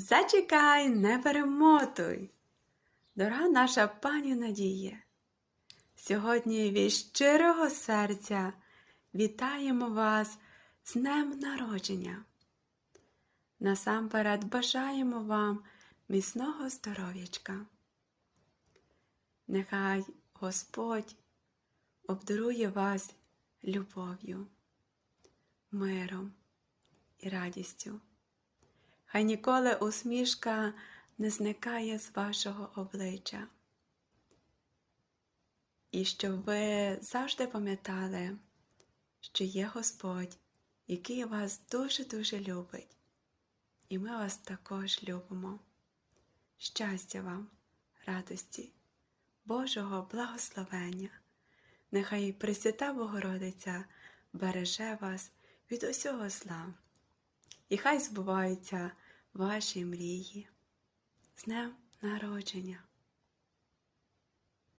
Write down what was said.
Зачекай, не перемотуй. Дорога наша пані Надія, сьогодні від щирого серця вітаємо вас з днем народження. Насамперед бажаємо вам міцного здоров'ячка. Нехай Господь обдарує вас любов'ю, миром і радістю. Хай ніколи усмішка не зникає з вашого обличчя. І щоб ви завжди пам'ятали, що є Господь, який вас дуже-дуже любить. І ми вас також любимо. Щастя вам, радості, Божого благословення. Нехай Пресвята Богородиця береже вас від усього зла. І хай збуваються ваші мрії. З днем народження!